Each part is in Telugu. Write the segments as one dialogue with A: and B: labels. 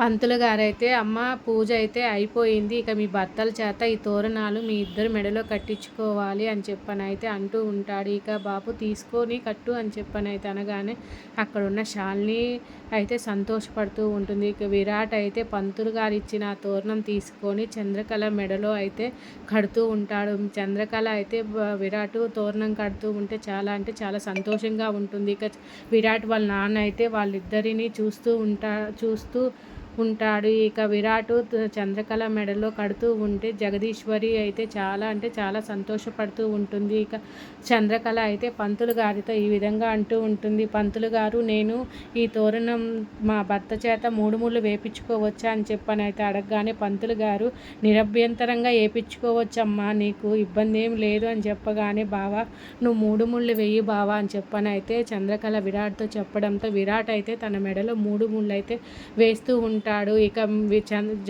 A: పంతులు గారైతే అమ్మ పూజ అయితే అయిపోయింది. ఇక మీ భర్తల చేత ఈ తోరణాలు మీ ఇద్దరు మెడలో కట్టించుకోవాలి అని చెప్పని అయితే అంటూ ఉంటాడు. ఇక బాపు తీసుకొని కట్టు అని చెప్పని అయితే అనగానే అక్కడ ఉన్న అయితే సంతోషపడుతూ ఉంటుంది. ఇక విరాట్ అయితే పంతులు గారు ఇచ్చిన ఆ తోరణం తీసుకొని చంద్రకళ మెడలో అయితే కడుతూ ఉంటాడు. చంద్రకళ అయితే విరాట్ తోరణం కడుతూ ఉంటే చాలా అంటే చాలా సంతోషంగా ఉంటుంది. ఇక విరాట్ వాళ్ళ నాన్న అయితే వాళ్ళిద్దరిని చూస్తూ ఉంటా చూస్తూ ఉంటాడు. ఇక విరాట్ చంద్రకళ మెడలో కడుతూ ఉంటే జగదీశ్వరి అయితే చాలా అంటే చాలా సంతోషపడుతూ ఉంటుంది. ఇక చంద్రకళ అయితే పంతులు గారితో ఈ విధంగా అంటూ ఉంటుంది. పంతులు గారు నేను ఈ తోరణం మా భర్త చేత మూడు ముళ్ళు వేపించుకోవచ్చా? అని చెప్పని అయితే అడగగానే పంతులు గారు నిరభ్యంతరంగా వేపించుకోవచ్చమ్మా నీకు ఇబ్బంది ఏం లేదు అని చెప్పగానే బావా నువ్వు మూడు ముళ్ళు వెయ్యి బావా అని చెప్పని అయితే చంద్రకళ విరాట్తో చెప్పడంతో విరాట్ అయితే తన మెడలో మూడు ముళ్ళు అయితే వేస్తూ ఉంటుంది ఉంటాడు. ఇక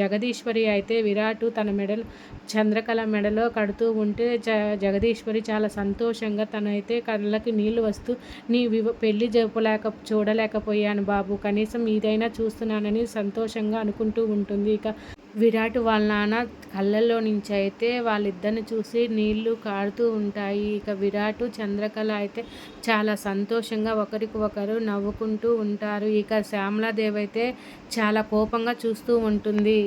A: జగదీశ్వరి అయితే విరాట్ తన మెడలు చంద్రకళ మెడలో కడుతూ ఉంటే జ జగదీశ్వరి చాలా సంతోషంగా తనైతే కళ్ళకి నీళ్ళు వస్తూ నీ వివ పెళ్ళి జరుపులేక చూడలేకపోయాను బాబు కనీసం ఇదైనా చూస్తున్నానని సంతోషంగా అనుకుంటూ ఉంటుంది. ఇక విరాట్ వాళ్ళ నాన్న కళ్ళల్లో నుంచి అయితే వాళ్ళిద్దరిని చూసి నీళ్ళు కారుతూ ఉంటాయి. ఇక విరాట్ చంద్రకళ అయితే చాలా సంతోషంగా ఒకరికి ఒకరు నవ్వుకుంటూ ఉంటారు. ఇక శ్యామలాదేవి అయితే చాలా కోపంగా చూస్తూ ఉంటుంది.